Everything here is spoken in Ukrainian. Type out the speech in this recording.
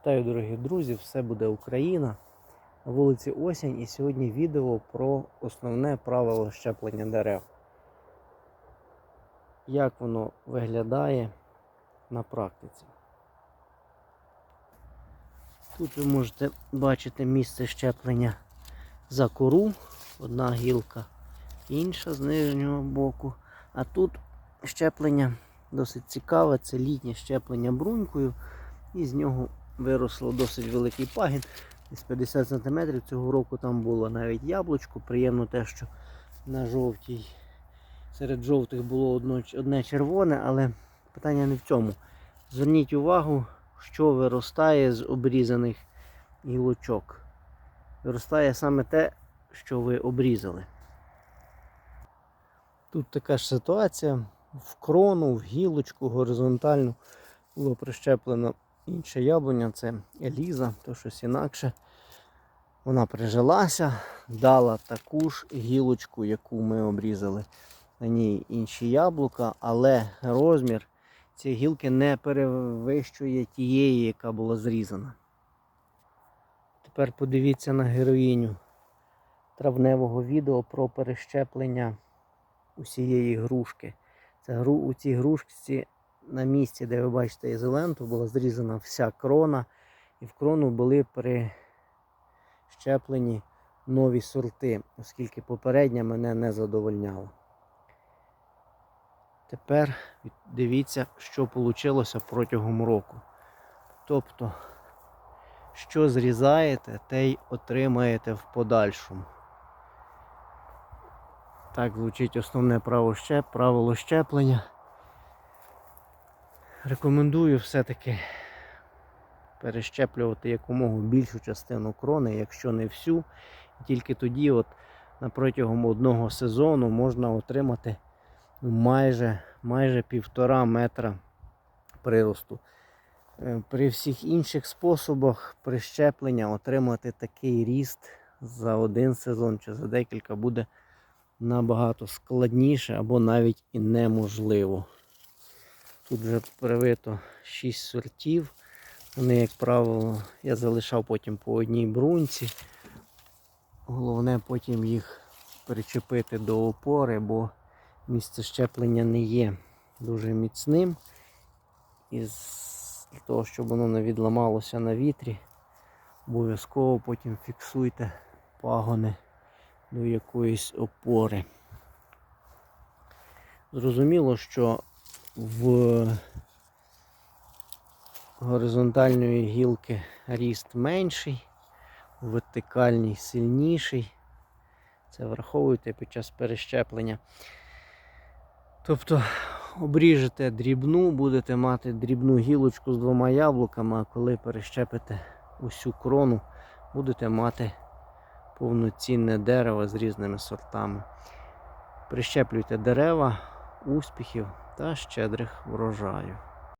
Вітаю, дорогі друзі! Все буде Україна. На вулиці Осінь і сьогодні відео про основне правило щеплення дерев. Як воно виглядає на практиці. Тут ви можете бачити місце щеплення за кору, одна гілка, інша з нижнього боку. А тут щеплення досить цікаве, це літнє щеплення брунькою, і з нього виросло досить великий пагін. Десь 50 см. Цього року там було навіть яблучко. Приємно те, що на жовтій, серед жовтих було одно, одне червоне, але питання не в цьому. Зверніть увагу, що виростає з обрізаних гілочок. Виростає саме те, що ви обрізали. Тут така ж ситуація. В крону, в гілочку горизонтальну було прищеплено інше яблуня, це Еліза, то щось інакше. Вона прижилася, дала таку ж гілочку, яку ми обрізали. На ній інші яблука, але розмір цієї гілки не перевищує тієї, яка була зрізана. Тепер подивіться на героїню травневого відео про перещеплення усієї грушки. Це у цій грушці на місці, де ви бачите ізоленту, була зрізана вся крона, і в крону були прищеплені нові сорти, оскільки попередня мене не задовольняла. Тепер дивіться, що вийшло протягом року. Тобто, що зрізаєте, те й отримаєте в подальшому. Так звучить основне право щеп, правило щеплення. Рекомендую все-таки перещеплювати якомога більшу частину крони, якщо не всю. Тільки тоді, от на протягом одного сезону, можна отримати ну, майже, майже півтора метра приросту. Е, При всіх інших способах прищеплення отримати такий ріст за один сезон чи за декілька буде набагато складніше або навіть і неможливо. Тут вже привито 6 сортів. Вони, як правило, я залишав потім по одній брунці. Головне потім їх причепити до опори, бо місце щеплення не є дуже міцним. І для того, щоб воно не відламалося на вітрі, обов'язково потім фіксуйте пагони до якоїсь опори. Зрозуміло, що в горизонтальної гілки ріст менший, в вертикальній сильніший. Це враховуйте під час перещеплення. Тобто обріжете дрібну, будете мати дрібну гілочку з двома яблуками, а коли перещепите усю крону, будете мати повноцінне дерево з різними сортами. Прищеплюйте дерева, успіхів та щедрих врожаю.